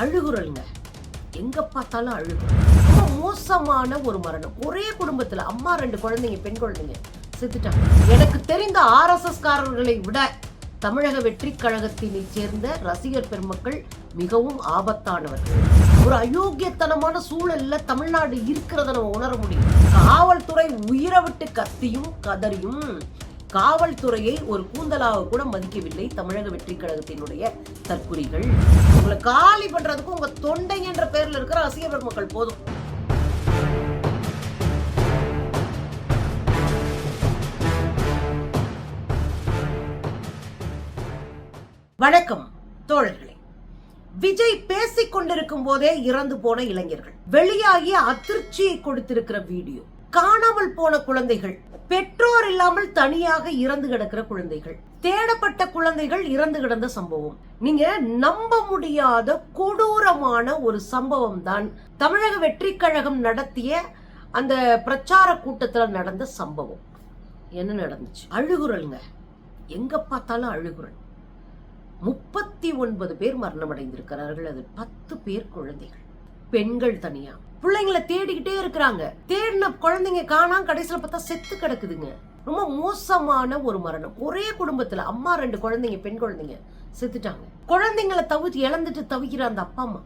அழுகுறல்ங்க. எங்க பார்த்தாலும் அழுகுறல் ரொம்ப மோசமான ஒரு மரணம். ஒரே குடும்பத்துல அம்மா ரெண்டு குழந்தைங்க பெண் குழந்தைங்க செத்துட்டாங்க. எனக்கு தெரிந்த ஆர்எஸ்எஸ்காரர்களை விட தமிழக வெற்றி கழகத்தினை சேர்ந்த ரசிகர் பெருமக்கள் மிகவும் ஆபத்தானவர்கள் ஒரு அயோக்கியத்தனமான சூழல்ல தமிழ்நாடு இருக்கிறத நம்ம உணர முடியும். காவல்துறை உயிரை விட்டு கத்தியும் கதறியும் காவல்துறையை ஒரு கூந்தலாக கூட மதிக்கவில்லை தமிழக வெற்றி கழகத்தினுடைய தற்குறிகள். உங்களை காலி பண்றதுக்கு உங்க தொண்டை என்ற பெயரில் இருக்கிற ரசிகர் பெருமக்கள் போதும். வணக்கம் தோழர்களே. விஜய் பேசிக் கொண்டிருக்கும் போதே இறந்து போன இளைஞர்கள். வெளியாகி அதிர்ச்சியை கொடுத்திருக்கிற வீடியோ. காணாமல் போன குழந்தைகள். பெற்றோர் இல்லாமல் தனியாக இறந்து கிடக்கிற குழந்தைகள். தேடப்பட்ட குழந்தைகள் இறந்து கிடந்த சம்பவம். நீங்க நம்ப முடியாத கொடூரமான ஒரு சம்பவம் தான் தமிழக வெற்றி கழகம் நடத்திய அந்த பிரச்சார கூட்டத்துல நடந்த சம்பவம். என்ன நடந்துச்சு? அழுகுறல்ங்க. எங்க பார்த்தாலும் அழுகுறல். முப்பத்தி ஒன்பது பேர் மரணம் அடைந்திருக்கிறார்கள் அது பத்து பேர் குழந்தைகள். பெண்கள் தனியா? பிள்ளைங்களை தேடிக்கிட்டே இருக்கிறாங்க. தேடின குழந்தைங்க காணாம கடைசியில பார்த்தா செத்து கிடக்குதுங்க. ரொம்ப மோசமான ஒரு மரணம். ஒரே குடும்பத்துல அம்மா ரெண்டு குழந்தைங்க பெண் குழந்தைங்க செத்துட்டாங்க. குழந்தைங்களை தவிர்த்து இழந்துட்டு தவிக்கிற அந்த அப்பா அம்மா.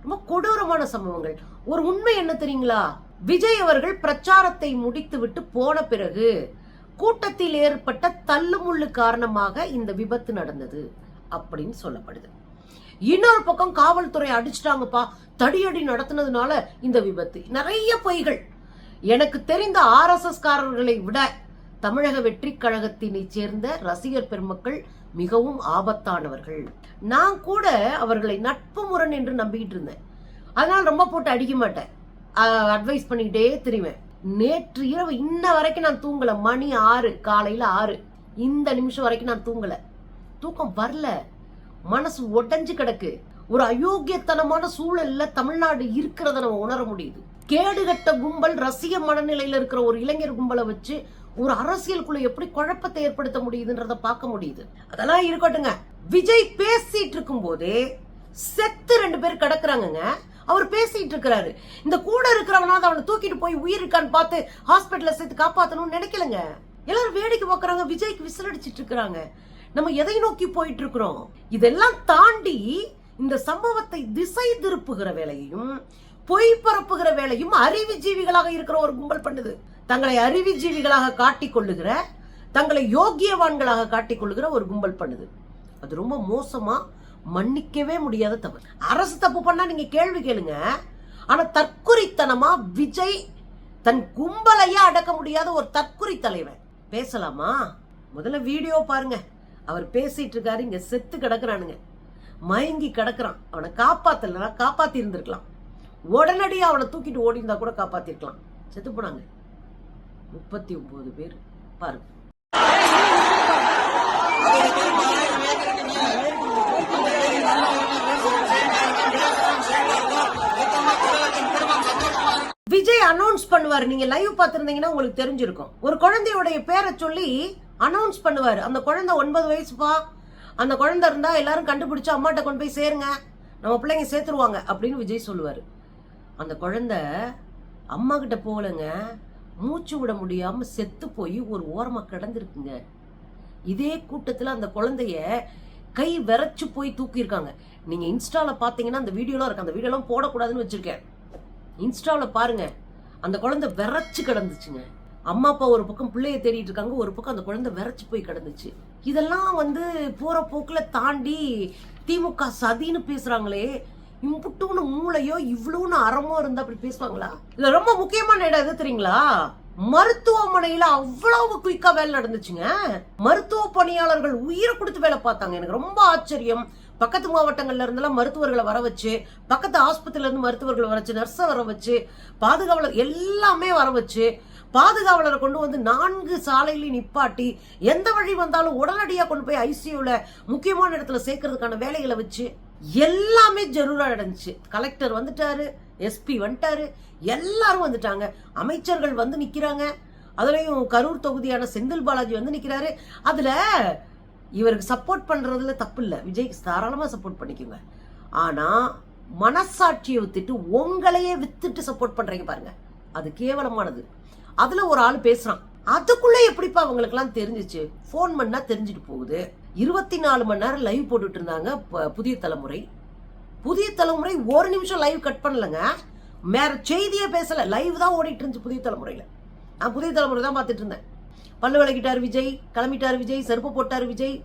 ரொம்ப கொடூரமான சம்பவங்கள். ஒரு உண்மை என்ன தெரியுங்களா? விஜய் அவர்கள் பிரச்சாரத்தை முடித்து விட்டு போன பிறகு கூட்டத்தில் ஏற்பட்ட தள்ளுமுள்ளு காரணமாக இந்த விபத்து நடந்தது அப்படின்னு சொல்லப்படுது. இன்னொரு பக்கம் காவல்துறை அடிச்சிட்டாங்கப்பா. தடியடி நடத்தினதுனால இந்த விபத்து. நிறைய பொய்கள். எனக்கு தெரிந்த ஆர்எஸ்எஸ் காரர்களை விட தமிழக வெற்றி கழகத்தினை சேர்ந்த ரசிகர் பெருமக்கள் மிகவும் ஆபத்தானவர்கள். நான் கூட அவர்களை நட்பு முரண் என்று நம்பிக்கிட்டு இருந்தேன். அதனால் ரொம்ப போட்டு அடிக்க மாட்டேன். அட்வைஸ் பண்ணிக்கிட்டே திரிவேன். நேற்று இரவு இன்ன வரைக்கும் நான் தூங்கல. மணி ஆறு காலையில ஆறு. இந்த நிமிஷம் வரைக்கும் நான் தூங்கல. தூக்கம் வரல. மனசு உடைஞ்சு கிடக்கு. ஒரு அயோக்கியத்தனமான சூழல்ல தமிழ்நாடு இருக்கிறத நம்ம உணர முடியுது. கேடுகட்ட கும்பல் ரசிக மனநிலையில இருக்கிற ஒரு இளைஞர் கும்பலை வச்சு ஒரு அரசியலுக்குள்ள எப்படி குழப்பத்தை ஏற்படுத்த முடியுதுன்றத பார்க்க முடியுது. அதெல்லாம் இருக்கட்டுங்க விஜய் பேசிட்டு இருக்கும் போதே செத்து ரெண்டு பேர் கிடக்குறாங்கங்க. அவர் பேசிட்டு இருக்கிறாரு. இந்த கூட இருக்கிறவனாவது அவனை தூக்கிட்டு போய் உயிர் இருக்கான்னு பார்த்து ஹாஸ்பிட்டல்ல சேர்த்து காப்பாத்தணும்னு நினைக்கலங்க. எல்லாரும் வேடிக்கை பார்க்குறாங்க. விஜய்க்கு விசில் அடிச்சிட்டு இருக்கிறாங்க. நம்ம எதை நோக்கி போயிட்டு இருக்கிறோம்? இதெல்லாம் தாண்டி இந்த சம்பவத்தை திசை திருப்புகிற வேலையையும் பொய் பரப்புகிற வேலையும் அறிவுஜீவிகளாக இருக்கிற ஒரு கும்பல் பண்ணுது. தங்களை அறிவுஜீவிகளாக காட்டிக் கொள்ளுகிற தங்களை யோக்கியவான்களாக காட்டிக் கொள்ளுகிற ஒரு கும்பல் பண்ணுது. அது ரொம்ப மோசமா மன்னிக்கவே முடியாத தவறு. அரசு தப்பு பண்ணா நீங்க கேள்வி கேளுங்க. ஆனா தற்குறித்தனமா விஜய் தன் கும்பலையே அடக்க முடியாத ஒரு தற்குறி தலைவன். பேசலாமா? முதல்ல வீடியோ பாருங்க. அவர் பேசிட்டு இருக்காரு இங்க செத்து கிடக்குறானுங்க. மயங்கி கிடக்குறான். அவனை காப்பாத்தலனா காப்பாத்தி இருந்திருக்கலாம். உடனடியாக அவனை தூக்கிட்டு ஓடி இருந்தா கூட காப்பாத்திருக்கலாம் செத்து போனாங்க. முப்பத்தி ஒன்பது பேர். பாருங்க. விஜய் அனௌன்ஸ் பண்ணுவார். நீங்க லைவ் பார்த்திருந்தீங்கன்னா உங்களுக்கு தெரிஞ்சிருக்கும். ஒரு குழந்தையுடைய பேரை சொல்லி அனௌன்ஸ் பண்ணுவார். அந்த குழந்தை ஒன்பது வயசுப்பா? அந்த குழந்தை இருந்தா எல்லாரும் கண்டுபிடிச்சு அம்மாட்ட கொண்டு போய் சேருங்க. நம்ம பிள்ளைங்க சேர்த்துருவாங்க அப்படின்னு விஜய் சொல்லுவார். அந்த குழந்தை அம்மா கிட்ட போகலைங்க. மூச்சு விட முடியாம செத்து போய் ஒரு ஓரமா கிடந்திருக்குங்க. இதே கூட்டத்துல அந்த குழந்தைய கை விரைச்சு போய் தூக்கியிருக்காங்க. நீங்க இன்ஸ்டால பாத்தீங்கன்னா அந்த வீடியோலாம் இருக்கு. அந்த வீடியோலாம் போடக்கூடாதுன்னு வச்சிருக்கேன். இன்ஸ்டாவில் பாருங்க. அந்த குழந்தை விரைச்சு கிடந்துச்சுங்க. அம்மா அப்பா ஒரு பக்கம் பிள்ளைய தேடிட்டு இருக்காங்க ஒரு பக்கம் அந்த குழந்தை விரைச்சி போய் கிடந்துச்சு. இதெல்லாம் வந்து போற போக்குல தாண்டி திமுக சதின்னு பேசுறாங்களே இம்புட்டுன்னு மூளையோ இவ்வளோன்னு அறமோ இருந்தா அப்படி பேசுவாங்களா? இதுல ரொம்ப முக்கியமான இடம் எது தெரியுங்களா? மருத்துவமனையில அவ்வளவு குயிக்கா வேலை நடந்துச்சுங்க. மருத்துவ பணியாளர்கள் உயிரை கொடுத்து வேலை பார்த்தாங்க. எனக்கு ரொம்ப ஆச்சரியம். பக்கத்து மாவட்டங்கள்ல இருந்தெல்லாம் மருத்துவர்களை வர வச்சு பக்கத்து ஆஸ்பத்திரியில இருந்து மருத்துவர்களை வர வச்சு நர்ஸை வர வச்சு பாதுகாவலர் எல்லாமே வர வச்சு பாதுகாவலரை கொண்டு வந்து நான்கு சாலையிலையும் நிப்பாட்டி எந்த வழி வந்தாலும் உடனடியாக கொண்டு போய் ஐசியூவில் முக்கியமான இடத்துல சேர்க்கறதுக்கான வேலைகளை வச்சு எல்லாமே ஜரூரா நடந்துச்சு. கலெக்டர் வந்துட்டாரு எஸ்பி வந்துட்டாரு எல்லாரும் வந்துட்டாங்க. அமைச்சர்கள் வந்து நிற்கிறாங்க அதுலேயும் கரூர் தொகுதியான செந்தில் பாலாஜி வந்து நிற்கிறாரு அதில் இவருக்கு சப்போர்ட் பண்ணுறதுல தப்பு இல்லை. விஜய்க்கு தாராளமாக சப்போர்ட் பண்ணிக்கோங்க. ஆனால் மனசாட்சியை வித்துட்டு உங்களையே வித்துட்டு சப்போர்ட் பண்ணுறீங்க பாருங்க. அது கேவலமானது. அதுல ஒரு ஆள் பேசுறான். அதுக்குள்ள எப்படிப்பா அவங்களுக்குலாம் தெரிஞ்சிச்சு? ஃபோன் பண்ணா தெரிஞ்சுட்டு போகுது. இருபத்தி நாலு மணி நேரம் லைவ் போட்டுட்டு இருந்தாங்க புதிய தலைமுறை. புதிய தலைமுறை ஒரு நிமிஷம் லைவ் கட் பண்ணலங்க. வேற செய்தியே பேசல. லைவ் தான் ஓடிட்டு இருந்துச்சு புதிய தலைமுறையில. நான் புதிய தலைமுறை தான் பார்த்துட்டு இருந்தேன். பல்லு விளக்கிட்டார் விஜய் கிளம்பிட்டார் விஜய் செருப்பு போட்டார் விஜய்.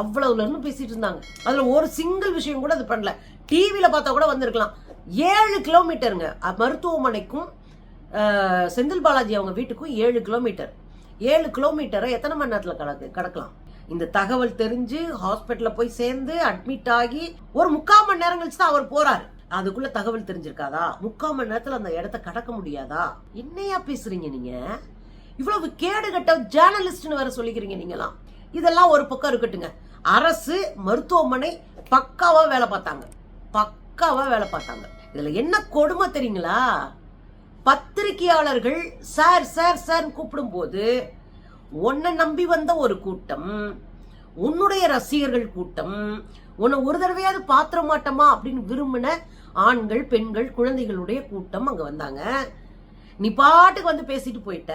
அவ்வளவுல இருந்து பேசிட்டு இருந்தாங்க. அதுல ஒரு சிங்கிள் விஷயம் கூட அது பண்ணல. டிவியில பார்த்தா கூட வந்திருக்கலாம். ஏழு கிலோமீட்டருங்க மருத்துவமனைக்கும் செந்தில் பாலாஜி அவங்க வீட்டுக்கும் ஏழு கிலோமீட்டர். ஏழு கிலோமீட்டரை எத்தனை மணி நேரத்தில் கடக்கு கடக்கலாம்? இந்த தகவல் தெரிஞ்சு ஹாஸ்பிட்டலில் போய் சேர்ந்து அட்மிட் ஆகி ஒரு முக்கால் மணி நேரம் கழிச்சு தான் அவர் போறாரு. அதுக்குள்ள தகவல் தெரிஞ்சிருக்காதா? முக்கால் மணி நேரத்தில் அந்த இடத்த கடக்க முடியாதா? என்னையா பேசுறீங்க நீங்க? இவ்வளவு கேடுகட்ட ஜேர்னலிஸ்ட்னு வேற சொல்லிக்கிறீங்க நீங்களாம். இதெல்லாம் ஒரு பக்கம் இருக்கட்டுங்க. அரசு மருத்துவமனை பக்காவா வேலை பார்த்தாங்க. பக்காவா வேலை பார்த்தாங்க. இதுல என்ன கொடுமை தெரியுங்களா? பத்திரிகையாளர்கள் சார் சார் சார் கூப்பிடும்போது உன்னை நம்பி வந்த ஒரு கூட்டம் உன்னுடைய ரசிகர்கள் கூட்டம் உன்னை ஒரு தடவையாவது பாத்திர மாட்டோமா அப்படின்னு விரும்பின ஆண்கள் பெண்கள் குழந்தைகளுடைய கூட்டம் அங்க வந்தாங்க. நீ பாட்டுக்கு வந்து பேசிட்டு போயிட்ட.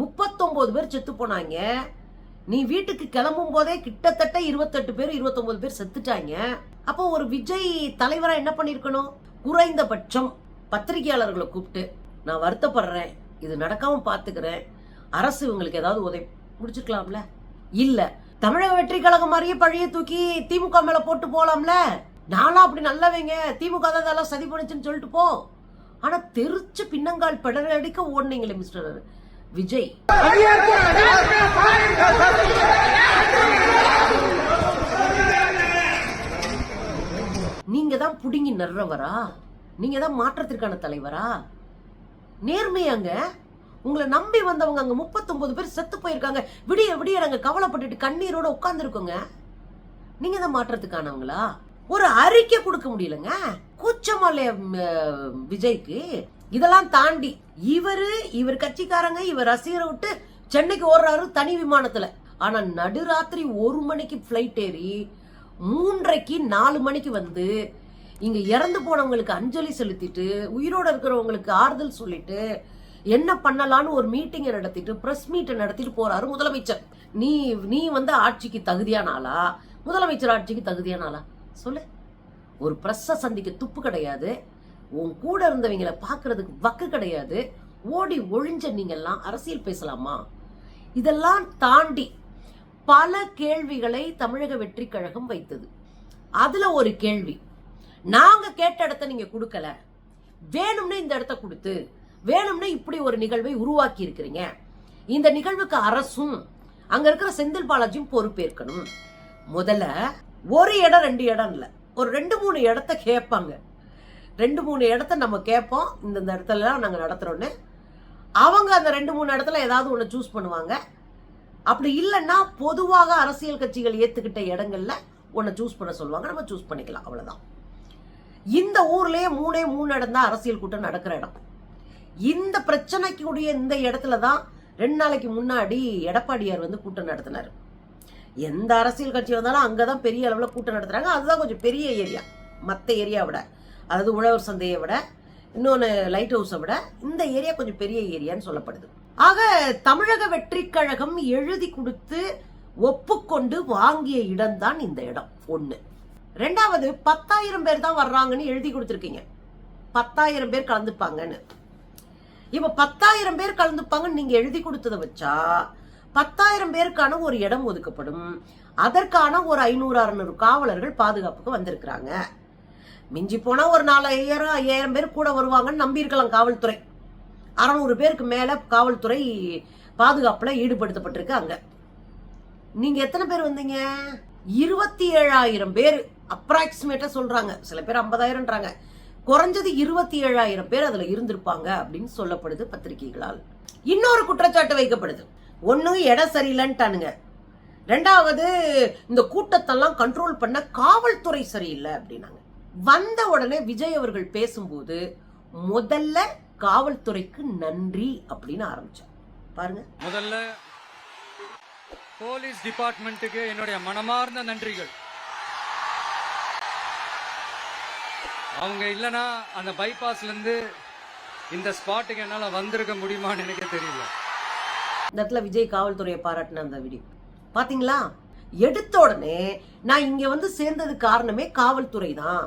முப்பத்தொன்பது பேர் செத்து போனாங்க. நீ வீட்டுக்கு கிளம்பும் போதே கிட்டத்தட்ட இருபத்தெட்டு பேர் இருபத்தொன்பது பேர் செத்துட்டாங்க. அப்போ ஒரு விஜய் தலைவரா என்ன பண்ணிருக்கணும்? குறைந்தபட்சம் பத்திரிகையாளர்களை கூப்பிட்டு நான் வருத்தப்படுறேன் இது நடக்காம பாத்துக்கிறேன். அரசு இவங்களுக்கு ஏதாவது உதவி முடிச்சுக்கலாம்ல இல்ல. தமிழக வெற்றி கழகம் மாதிரியே பழைய தூக்கி திமுக மேல போட்டு போலாம்ல. நானும் அப்படி நல்லவங்க. திமுக தான் இதெல்லாம் சதி பண்ணுச்சுன்னு சொல்லிட்டு போ. ஆனா தெரிச்சு பின்னங்கால் பெடர் அடிக்க ஓடுனீங்களே மிஸ்டர் விஜய். நீங்க தான் புடுங்கி நடுறவரா நீங்க தான் மாற்றத்திற்கான தலைவரா? நேர்மையாங்க உங்களை நம்பி வந்தவங்க அங்க 39 பேர் செத்து போயிருக்காங்க. விடிய விடிய நாங்க கவலைப்பட்டுட்டு கண்ணீரோட உட்கார்ந்துருக்கோங்க. நீங்க தான் மாற்றத்துக்கானவங்களா? ஒரு அறிக்கை கொடுக்க முடியலங்க. கூச்சமா இல்லையா விஜய்க்கு? இதெல்லாம் தாண்டி இவரு இவர் கட்சிக்காரங்க இவர் ரசிகரை விட்டு சென்னைக்கு ஓடுறாரு தனி விமானத்துல. ஆனா நடுராத்திரி ஒரு மணிக்கு ஃபிளைட் ஏறி மூன்றைக்கு நாலு மணிக்கு வந்து இங்க இறந்து போனவங்களுக்கு அஞ்சலி செலுத்திட்டு உயிரோட இருக்கிறவங்களுக்கு ஆறுதல் சொல்லிட்டு என்ன பண்ணலான்னு ஒரு மீட்டிங்கை நடத்திட்டு பிரஸ் மீட்டை நடத்திட்டு போறாரு முதலமைச்சர். நீ நீ வந்து ஆட்சிக்கு தகுதியான ஆளா? முதலமைச்சர் ஆட்சிக்கு தகுதியான ஆளா? சொல்லு. ஒரு பிரஸ்ஸ சந்திக்க துப்பு கிடையாது. உன் கூட இருந்தவங்களை பார்க்கறதுக்கு வக்கு கிடையாது. ஓடி ஒழிஞ்ச நீங்கெல்லாம் அரசியல் பேசலாமா? இதெல்லாம் தாண்டி பல கேள்விகளை தமிழக வெற்றி கழகம் வைத்தது. அதுல ஒரு கேள்வி. நாங்க கேட்ட இடத்த நீங்க கொடுக்கல. வேணும்னே இந்த இடத்த கொடுத்து வேணும்னே இப்படி ஒரு நிகழ்வை உருவாக்கி இருக்கிறீங்க. இந்த நிகழ்வுக்கு அரசும் அங்க இருக்கிற செந்தில் பாலாஜியும் பொறுப்பேற்கணும். முதல்ல ஒரு இடம் ரெண்டு இடம் இல்லை. ஒரு ரெண்டு மூணு இடத்த கேட்பாங்க. ரெண்டு மூணு இடத்த நம்ம கேட்போம். இந்த இந்த நாங்கள் நடத்துகிறோன்னு அவங்க அந்த ரெண்டு மூணு இடத்துல ஏதாவது ஒன்று சூஸ் பண்ணுவாங்க. அப்படி இல்லைன்னா பொதுவாக அரசியல் கட்சிகள் ஏற்றுக்கிட்ட இடங்கள்ல ஒன்று சூஸ் பண்ண சொல்லுவாங்க. நம்ம சூஸ் பண்ணிக்கலாம். அவ்வளோதான் இந்த ஊர்லயே மூணே மூணு இடம் தான் அரசியல் கூட்டம் நடக்கிற இடம். இந்த பிரச்சனைக்குடைய இந்த இடத்துல தான் ரெண்டு நாளைக்கு முன்னாடி எடப்பாடியார் வந்து கூட்டம் நடத்தினார். எந்த அரசியல் கட்சி வந்தாலும் அங்கதான் பெரிய அளவில் கூட்டம் நடத்துகிறாங்க அதுதான் கொஞ்சம் பெரிய ஏரியா. மற்ற ஏரியா விட அதாவது உழவர் சந்தையை விட இன்னொன்று லைட் ஹவுஸை விட இந்த ஏரியா கொஞ்சம் பெரிய ஏரியான்னு சொல்லப்படுது. ஆக தமிழக வெற்றி கழகம் எழுதி கொடுத்து ஒப்புக்கொண்டு வாங்கிய இடம்தான் இந்த இடம். ஒன்று ரெண்டாவது பத்தாயிரம் பேர் தான் வர்றாங்கன்னு எழுதி கொடுத்துருக்கீங்க. பத்தாயிரம் பேர் கலந்துப்பாங்கன்னு. இப்போ பத்தாயிரம் பேர் கலந்துப்பாங்கன்னு நீங்கள் எழுதி கொடுத்ததை வச்சா பத்தாயிரம் பேருக்கான ஒரு இடம் ஒதுக்கப்படும். அதற்கான ஒரு ஐநூறு அறுநூறு காவலர்கள் பாதுகாப்புக்கு வந்திருக்கிறாங்க. மிஞ்சி போனால் ஒரு நாலாயிரம் ஐயாயிரம் பேர் கூட வருவாங்கன்னு நம்பியிருக்கலாம் காவல்துறை. அறநூறு பேருக்கு மேலே காவல்துறை பாதுகாப்பில் ஈடுபடுத்தப்பட்டிருக்கு அங்கே நீங்கள் எத்தனை பேர் வந்தீங்க? இருபத்தி ஏழாயிரம் பேர் அப்ராக்சிமேட்டா சொல்றாங்க. சில பேர் ஐம்பதாயிரம்ன்றாங்க. குறைஞ்சது இருபத்தி ஏழாயிரம் பேர் அதுல இருந்திருப்பாங்க அப்படின்னு சொல்லப்படுது பத்திரிகைகளால். இன்னொரு குற்றச்சாட்டு வைக்கப்படுது. ஒன்று இடம் சரியில்லைன்ட்டானுங்க. ரெண்டாவது இந்த கூட்டத்தெல்லாம் கண்ட்ரோல் பண்ண காவல்துறை சரியில்லை அப்படின்னாங்க. வந்த உடனே விஜய் அவர்கள் பேசும்போது முதல்ல காவல்துறைக்கு நன்றி அப்படின்னு ஆரம்பிச்சார். பாருங்க. முதல்ல போலீஸ் டிபார்ட்மெண்ட்டுக்கு என்னுடைய மனமார்ந்த நன்றிகள். அவங்க இல்லைன்னா அந்த பைபாஸ்லேருந்து இந்த ஸ்பாட்டுக்கு என்னால் வந்திருக்க முடியுமான்னு எனக்கு தெரியல. இந்த இடத்துல விஜய் காவல்துறையை பாராட்டின அந்த வீடியோ. பார்த்தீங்களா எடுத்த உடனே நான் இங்கே வந்து சேர்ந்தது காரணமே காவல்துறை தான்.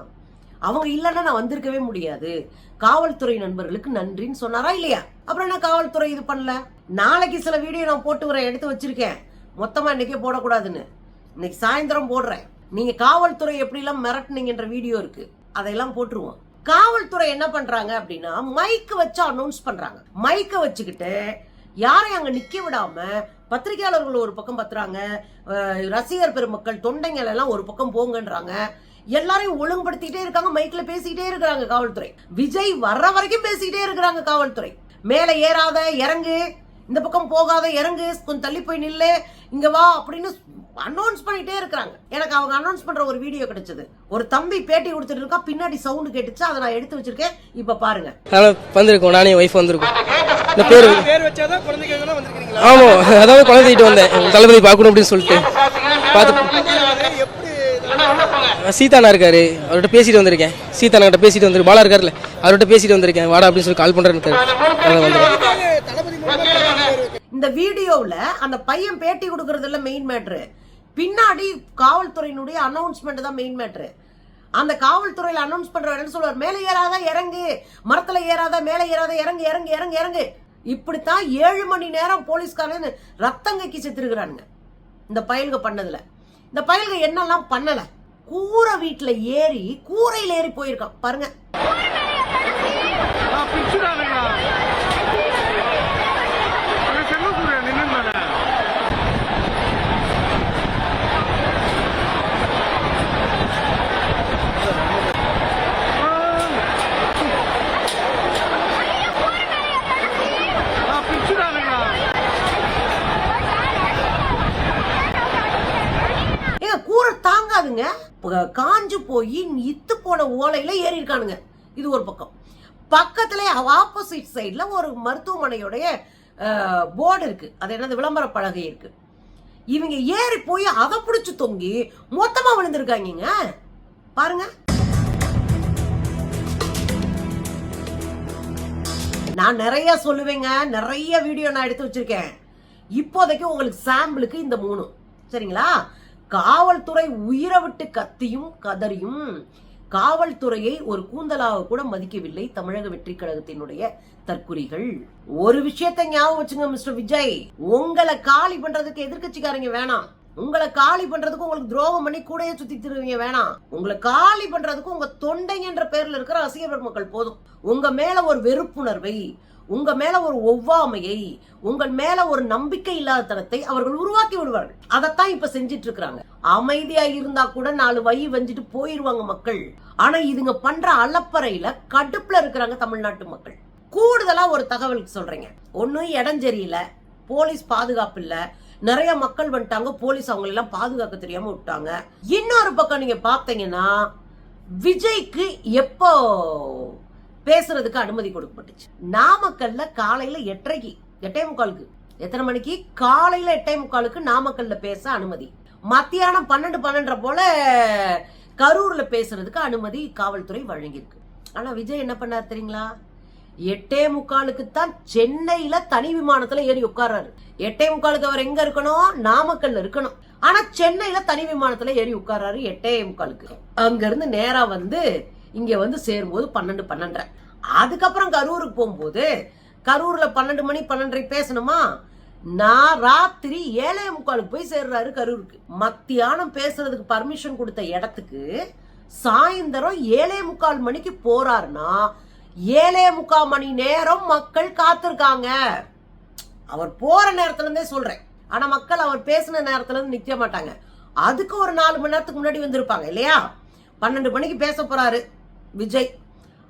அவங்க இல்லைன்னா நான் வந்திருக்கவே முடியாது. காவல்துறை நண்பர்களுக்கு நன்றின்னு சொன்னாரா இல்லையா? அப்புறம் என்ன காவல்துறை இது பண்ணல. நாளைக்கு சில வீடியோ நான் போட்டு வரேன் எடுத்து வச்சிருக்கேன். மொத்தமாக இன்றைக்கே போடக்கூடாதுன்னு. இன்னைக்கு சாயந்தரம் போடுறேன். நீங்கள் காவல்துறை எப்படிலாம் மிரட்டினீங்கன்ற வீடியோ இருக்குது அதையெல்லாம் போட்டுருவோம். காவல்துறை என்ன பண்ணுறாங்க அப்படின்னா மைக்கை வச்சு அனௌன்ஸ் பண்ணுறாங்க மைக்கை வச்சுக்கிட்டு யாரையும் அங்கே நிற்க விடாமல் பத்திரிகையாளர்கள் ஒரு பக்கம் பத்துறாங்க ரசிகர் பெருமக்கள் தொண்டைங்கள் எல்லாம் ஒரு பக்கம் போங்கன்றாங்க. எல்லாரையும் ஒழுங்குபடுத்திக்கிட்டே இருக்காங்க மைக்கில் பேசிக்கிட்டே இருக்கிறாங்க காவல்துறை. விஜய் வர்ற வரைக்கும் பேசிக்கிட்டே இருக்கிறாங்க காவல்துறை. மேலே ஏறாத இறங்கு. இந்த பக்கம் போகாத இறங்கு கொஞ்சம் தள்ளி போய் நில்லு இங்க வா அப்படின்னு அனௌன்ஸ் பண்ணிட்டே இருக்கிறாங்க. எனக்கு அவங்க அனௌன்ஸ் பண்ற ஒரு வீடியோ கிடைச்சது. ஒரு தம்பி பேட்டி கொடுத்துட்டு இருக்கா பின்னாடி சவுண்ட் கேட்டுச்சு அதை நான் எடுத்து வச்சிருக்கேன். இப்ப பாருங்க. வந்திருக்கோம். நானே ஒய்ஃப் வந்திருக்கோம். இந்த பேர் பேர் வச்சாதான் குழந்தைங்க வந்திருக்கீங்களா ஆமாம் அதாவது குழந்தைகிட்ட வந்தேன். தளபதி பார்க்கணும் அப்படின்னு சொல்லிட்டு. பார்த்து சீதானா இருக்காரு. அவர்கிட்ட பேசிட்டு வந்திருக்கேன். சீதானா கிட்ட பேசிட்டு வந்துரு பாலா இருக்காருல்ல அவர்கிட்ட பேசிட்டு வந்திருக்கேன். வாடா அப்படின்னு சொல்லி கால் பண்றேன் இந்த வீடியோவில் அந்த பையன் பேட்டி கொடுக்கறதுல மெயின் மேட்ரு பின்னாடி காவல்துறையினுடைய அனௌன்ஸ்மெண்ட் தான் மெயின் மேட்ரு அந்த காவல்துறையில அனௌன்ஸ் பண்றாருன்னு என்ன சொல்லுவார் மேலே ஏறாத இறங்கு. மரத்துல ஏறாத மேலே ஏறாத இறங்கு இறங்கு இறங்கு இறங்கு. இப்படித்தான் ஏழு மணி நேரம் போலீஸ்காரன் ரத்தங்கக்கி செத்துருக்குறானுங்க இந்த பயல்க பண்ணதுல. இந்த பயல்கள் என்னெல்லாம் பண்ணல? கூரை வீட்டுல ஏறி கூரையில ஏறி போயிருக்கான் பாருங்க ஏங்க கூரை தாங்காதுங்க ப- காஞ்சு போய் இத்து போன ஓலையில ஏறி இருக்கானுங்க இது ஒரு பக்கம். பக்கத்துல ஆப்போசிட் சைடுல ஒரு மருத்துவமனையுடைய போர்டு இருக்கு. அது என்னது? விளம்பர பலகை இருக்கு. இவங்க ஏறி போய் அதை பிடிச்சி தொங்கி மொத்தமா விழுந்திருக்காங்க பாருங்க. நான் நிறைய சொல்லுவேங்க. நிறைய வீடியோ நான் எடுத்து வச்சிருக்கேன். இப்போதைக்கு உங்களுக்கு சாம்பிளுக்கு இந்த மூணு. சரிங்களா? காவல்துறை உயிரை விட்டு கத்தியும் கதறியும் காவல்துறையை ஒரு கூந்தலாக கூட மதிக்கவில்லை தமிழக வெற்றி கழகத்தினுடைய தற்குறிகள். ஒரு விஷயத்தை ஞாபகம் வச்சுங்க மிஸ்டர் விஜய். உங்களை காலி பண்றதுக்கு எதிர்க்கட்சிக்காரங்க வேணாம். உங்களை காலி பண்றதுக்கு உங்களுக்கு துரோகம் பண்ணி கூடையே சுத்தி திருவீங்க வேணாம். உங்களை காலி பண்றதுக்கு உங்க தொண்டைங்கன்ற பேர்ல இருக்கிற ரசிகர் பெருமக்கள் போதும். உங்க மேல ஒரு வெறுப்புணர்வை உங்க மேல ஒரு ஒவ்வாமையை உங்கள் மேல ஒரு நம்பிக்கை இல்லாதத்தனத்தை அவர்கள் உருவாக்கி விடுவார்கள். அதைத்தான் இப்ப செஞ்சிட்டு இருக்கிறாங்க அமைதியா இருந்தா கூட நாலு வை வஞ்சிட்டு போயிருவாங்க மக்கள். ஆனா இதுங்க பண்ற அலப்பறையில கடுப்புல இருக்கிறாங்க தமிழ்நாட்டு மக்கள். கூடுதலா ஒரு தகவல் சொல்றீங்க. ஒன்னும் இடம் சரியில்ல. போலீஸ் பாதுகாப்பு இல்ல. நிறைய மக்கள் வந்துட்டாங்க. போலீஸ் அவங்க எல்லாம் பாதுகாக்க தெரியாம விட்டாங்க. இன்னொரு பக்கம் நீங்க பாத்தீங்கன்னா விஜய்க்கு எப்போ பேசுறதுக்கு அனுமதி கொடுக்கப்பட்டுச்சு. நாமக்கல்ல காலையில எட்டரைக்கு எட்டே முக்காலுக்கு எத்தனை மணிக்கு? காலையில எட்டே முக்காலுக்கு நாமக்கல்ல பேச அனுமதி. மத்தியானம் பன்னெண்டு பன்னெண்டரை போல கரூர்ல பேசுறதுக்கு அனுமதி காவல்துறை வழங்கியிருக்கு. ஆனா விஜய் என்ன பண்ணார் தெரியுங்களா? எட்டே முக்காலுக்கு தான் சென்னையில தனி விமானத்துல ஏறி உட்கார்றாரு. எட்டே முக்காலுக்கு அவர் எங்க இருக்கணும்? நாமக்கல்ல இருக்கணும். ஆனா சென்னையில தனி விமானத்துல ஏறி உட்கார்றாரு எட்டே முக்காலுக்கு. அங்க இருந்து நேரா வந்து இங்க வந்து சேரும்போது பன்னெண்டு பன்னெண்டரை. அதுக்கப்புறம் கரூருக்கு போகும்போது கரூர்ல பன்னெண்டு மணி பன்னெண்டரை பேசணுமா? நான் ராத்திரி ஏழே முக்காலுக்கு போய் சேர்றாரு கரூருக்கு. மத்தியானம் பேசுறதுக்கு பர்மிஷன் கொடுத்த இடத்துக்கு சாயந்தரம் ஏழே முக்கால் மணிக்கு போறாருன்னா ஏழே முக்கால் மணி நேரம் மக்கள் காத்திருக்காங்க. அவர் போற நேரத்துல இருந்தே சொல்றேன். ஆனா மக்கள் அவர் பேசின நேரத்துல இருந்து நிக்க மாட்டாங்க. அதுக்கு ஒரு நாலு மணி நேரத்துக்கு முன்னாடி வந்திருப்பாங்க இல்லையா? பன்னெண்டு மணிக்கு பேச போறாரு. விஜய்.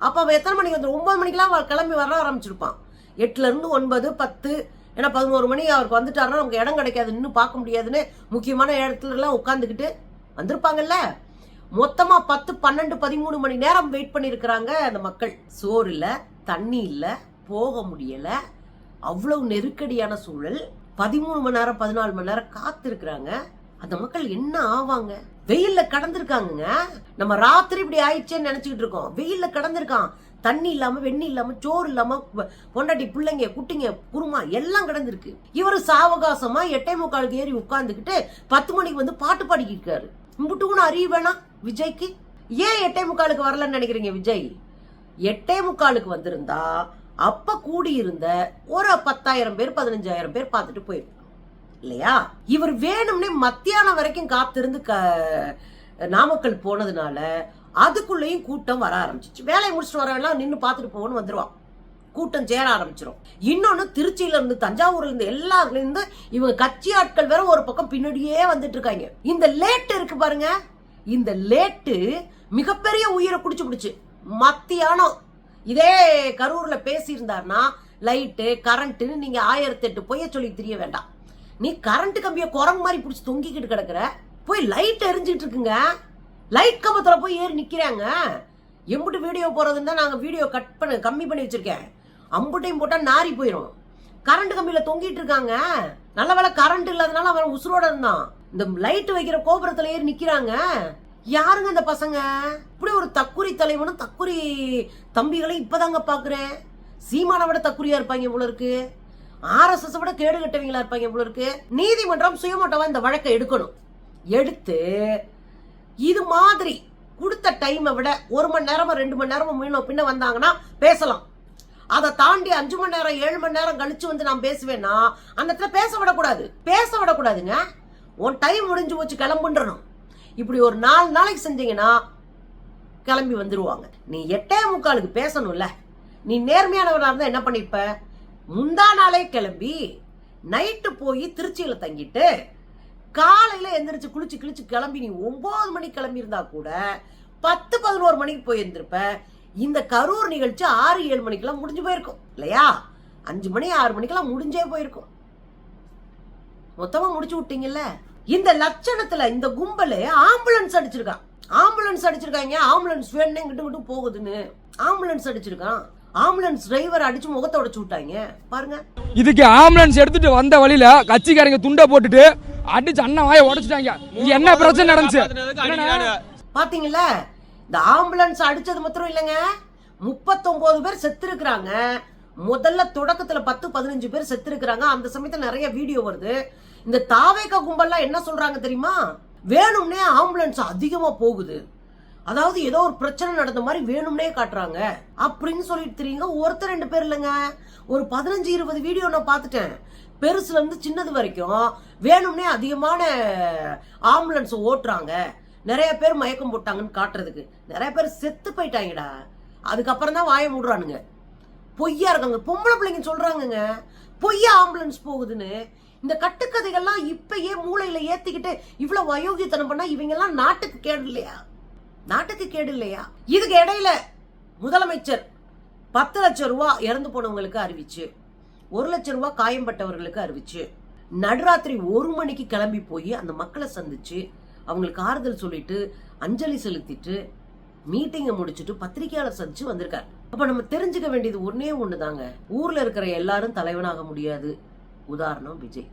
அப்போ அவன் எத்தனை மணிக்கு வந்து ஒன்பது மணிக்கெலாம் அவள் கிளம்பி வர ஆரம்பிச்சிருப்பான். எட்டுலேருந்து ஒன்பது பத்து ஏன்னா பதினோரு மணி அவருக்கு வந்துட்டாருன்னா நமக்கு இடம் கிடைக்காது. இன்னும் பார்க்க முடியாதுன்னு முக்கியமான இடத்துலலாம் உட்காந்துக்கிட்டு வந்திருப்பாங்கல்ல? மொத்தமாக பத்து பன்னெண்டு பதிமூணு மணி நேரம் வெயிட் பண்ணியிருக்கிறாங்க அந்த மக்கள். சோறு இல்லை தண்ணி இல்லை போக முடியலை. அவ்வளவு நெருக்கடியான சூழல். பதிமூணு மணி நேரம் பதினாலு மணி நேரம் காத்திருக்கிறாங்க. அந்த மக்கள் என்ன ஆவாங்க? வெயில்ல கடந்திருக்காங்க நம்ம ராத்திரி இப்படி ஆயிடுச்சேன்னு நினைச்சுக்கிட்டு இருக்கோம். வெயில்ல கடந்திருக்கான். தண்ணி இல்லாம வெண்ணி இல்லாம சோறு இல்லாம பொண்டாட்டி பிள்ளைங்க குட்டிங்க குருமா எல்லாம் கடந்திருக்கு. இவர் சாவகாசமா எட்டே முக்காலுக்கு ஏறி உட்கார்ந்துக்கிட்டு பத்து மணிக்கு வந்து பாட்டு பாடிக்கிட்டு இருக்காரு இம்புட்டுக்குன்னு அறிய வேணாம் விஜய்க்கு. ஏன் எட்டே முக்காலுக்கு வரலன்னு நினைக்கிறீங்க விஜய்? எட்டே முக்காலுக்கு வந்திருந்தா அப்ப கூடியிருந்த ஒரு பத்தாயிரம் பேர் பதினஞ்சாயிரம் பேர் பார்த்துட்டு போயிருப்பாங்க. இல்லையா? இவர் வேணும்னே மத்தியானம் வரைக்கும் காத்திருந்து க நாமக்கல் போனதுனால அதுக்குள்ளேயும் கூட்டம் வர ஆரம்பிச்சிச்சு. வேலையை முடிச்சுட்டு வரவெல்லாம் நின்று பார்த்துட்டு போகணும்னு வந்துடுவான் கூட்டம் சேர ஆரம்பிச்சிரும். இன்னொன்று திருச்சியில இருந்து தஞ்சாவூர்ல இருந்து இருந்து இவங்க கட்சி ஆட்கள் வேற ஒரு பக்கம் பின்னாடியே வந்துட்டு இருக்காங்க. இந்த லேட்டு இருக்கு பாருங்க. இந்த லேட்டு மிகப்பெரிய உயிரை குடிச்சு பிடிச்சு. மத்தியானம் இதே கரூர்ல பேசியிருந்தாருன்னா லைட்டு கரண்ட்டுன்னு நீங்க ஆயிரத்தி எட்டு பொய்ய சொல்லி தெரிய வேண்டாம். நீ கரண்ட் கம்பியை குரங்கு மாதிரி பிடிச்சி தொங்கிக்கிட்டு கிடக்குற? போய் லைட் எரிஞ்சிட்டு இருக்குங்க. லைட் கம்பத்தில் போய் ஏறி நிற்கிறாங்க எம்புட்டு வீடியோ போறதுன்னு தான் நாங்கள் வீடியோ கட் பண்ண கம்மி பண்ணி வச்சிருக்கேன். அம்புட்டையும் போட்டால் நாரி போயிடும் கரண்ட் கம்பியில் தொங்கிட்டு இருக்காங்க. நல்ல வேலை கரண்ட் இல்லாதனால அவன் உசுரோட இருந்தான். இந்த லைட் வைக்கிற கோபுரத்தில் ஏறி நிற்கிறாங்க யாருங்க இந்த பசங்க? இப்படி ஒரு தக்குரி தலைவனும் தக்குரி தம்பிகளையும் இப்போதாங்க பார்க்குறேன் சீமானை விட தக்குரியா இருப்பாங்க இவ்வளோ இருக்குது ஆர்எஸ்எஸ் விட கேடு கட்டவங்களா இருப்பாங்க இவ்வளோ இருக்கு. நீதிமன்றம் சுயமட்டமாக இந்த வழக்கை எடுக்கணும். எடுத்து இது மாதிரி கொடுத்த டைமை விட ஒரு மணி நேரமோ ரெண்டு மணி நேரமும் மீனோ பின்ன வந்தாங்கன்னா பேசலாம். அதை தாண்டி அஞ்சு மணி நேரம் ஏழு மணி நேரம் கழிச்சு வந்து நான் பேசுவேன்னா அந்த இடத்துல பேச விடக்கூடாது. பேச விடக்கூடாதுங்க. உன் டைம் முடிஞ்சு போச்சு கிளம்புன்றணும். இப்படி ஒரு நாலு நாளைக்கு செஞ்சீங்கன்னா கிளம்பி வந்துருவாங்க. நீ எட்டே முக்காலுக்கு பேசணும்ல. நீ நேர்மையானவனாக இருந்தால் என்ன பண்ணிருப்ப முந்தா நாளே கிளம்பி நைட்டு போய் திருச்சியில் தங்கிட்டு காலையில் எந்திரிச்சு குளிச்சு கிழிச்சு கிளம்பி நீ ஒம்பது மணிக்கு கிளம்பியிருந்தா கூட பத்து பதினோரு மணிக்கு போயிருந்திருப்ப இந்த கரூர் நிகழ்ச்சி ஆறு ஏழு மணிக்கெல்லாம் முடிஞ்சு போயிருக்கும் இல்லையா? அஞ்சு மணி ஆறு மணிக்கெல்லாம் முடிஞ்சே போயிருக்கும். மொத்தமாக முடிச்சு விட்டீங்கல்ல? இந்த லட்சணத்தில் இந்த கும்பல் ஆம்புலன்ஸ் அடிச்சிருக்கான். ஆம்புலன்ஸ் அடிச்சிருக்காங்க ஆம்புலன்ஸ் வேணுன்னு இங்கிட்டு இங்கிட்டு போகுதுன்னு. ஆம்புலன்ஸ் அடிச்சிருக்கான். ஆம்புலன்ஸ் டிரைவர் அடிச்சு முகத்தை உடைச்சு விட்டாங்க. பாருங்க. இதுக்கு ஆம்புலன்ஸ் எடுத்துட்டு வந்த வழியில கட்சிக்காரங்க துண்டை போட்டுட்டு அடிச்சு அண்ணன் வாயை உடைச்சிட்டாங்க. இது என்ன பிரச்சனை நடந்துச்சு? பாத்தீங்களா இந்த ஆம்புலன்ஸ் அடிச்சது மாத்திரம் இல்லைங்க. முப்பத்தொன்பது பேர் செத்து இருக்கிறாங்க முதல்ல தொடக்கத்துல பத்து பதினஞ்சு பேர் செத்து இருக்கிறாங்க அந்த சமயத்துல நிறைய வீடியோ வருது. இந்த தாவேக கும்பல்லாம் என்ன சொல்றாங்க தெரியுமா? வேணும்னே ஆம்புலன்ஸ் அதிகமா போகுது. அதாவது ஏதோ ஒரு பிரச்சனை நடந்த மாதிரி வேணும்னே காட்டுறாங்க. அப்படின்னு சொல்லிட்டு தெரியுங்க. ஒருத்தர் ரெண்டு பேர் இல்லைங்க. ஒரு பதினஞ்சு இருபது வீடியோ நான் பார்த்துட்டேன். பெருசுல இருந்து சின்னது வரைக்கும் வேணும்னே அதிகமான ஆம்புலன்ஸ் ஓட்டுறாங்க. நிறைய பேர் மயக்கம் போட்டாங்கன்னு காட்டுறதுக்கு. நிறைய பேர் செத்து போயிட்டாங்கடா. அதுக்கப்புறம் தான் வாயை மூடுறானுங்க. பொய்யா இருக்காங்க. பொம்பளை பிள்ளைங்க சொல்றாங்கங்க. பொய்யா ஆம்புலன்ஸ் போகுதுன்னு. இந்த கட்டுக்கதைகள்லாம் இப்பயே மூளையில ஏத்திக்கிட்டு இவ்வளவு அயோக்கியத்தனம் பண்ணா இவங்கெல்லாம் நாட்டுக்கு கேடு இல்லையா? நாட்டுக்கு கேடு இல்லையா? இதுக்கு இடையில முதலமைச்சர் பத்து லட்சம் ரூபா இறந்து போனவங்களுக்கு அறிவிச்சு ஒரு லட்சம் ரூபா காயம்பட்டவர்களுக்கு அறிவிச்சு நடுராத்திரி ஒரு மணிக்கு கிளம்பி போய் அந்த மக்களை சந்திச்சு அவங்களுக்கு ஆறுதல் சொல்லிட்டு அஞ்சலி செலுத்திட்டு மீட்டிங்கை முடிச்சுட்டு பத்திரிகையாளர் சந்திச்சு வந்திருக்காரு. அப்ப நம்ம தெரிஞ்சுக்க வேண்டியது ஒன்னே ஒண்ணுதாங்க. ஊர்ல இருக்கிற எல்லாரும் தலைவனாக முடியாது. உதாரணம் விஜய்.